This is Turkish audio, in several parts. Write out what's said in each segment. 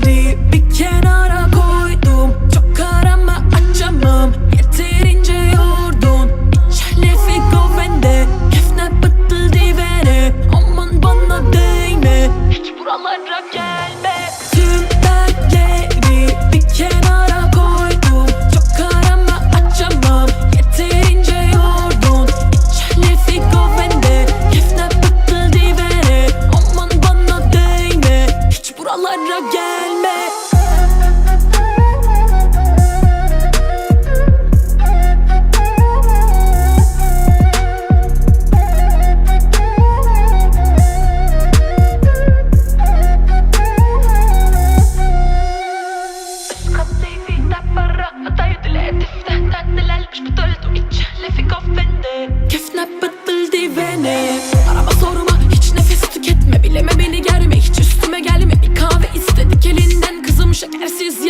deep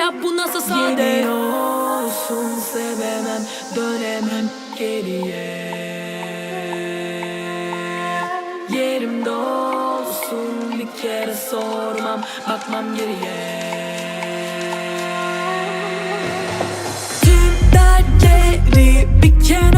yap bu nasıl sade Yemin sevemem dönemem geriye. Yerimde olsun bir kere sormam bakmam geriye. Tüm dertleri bir kere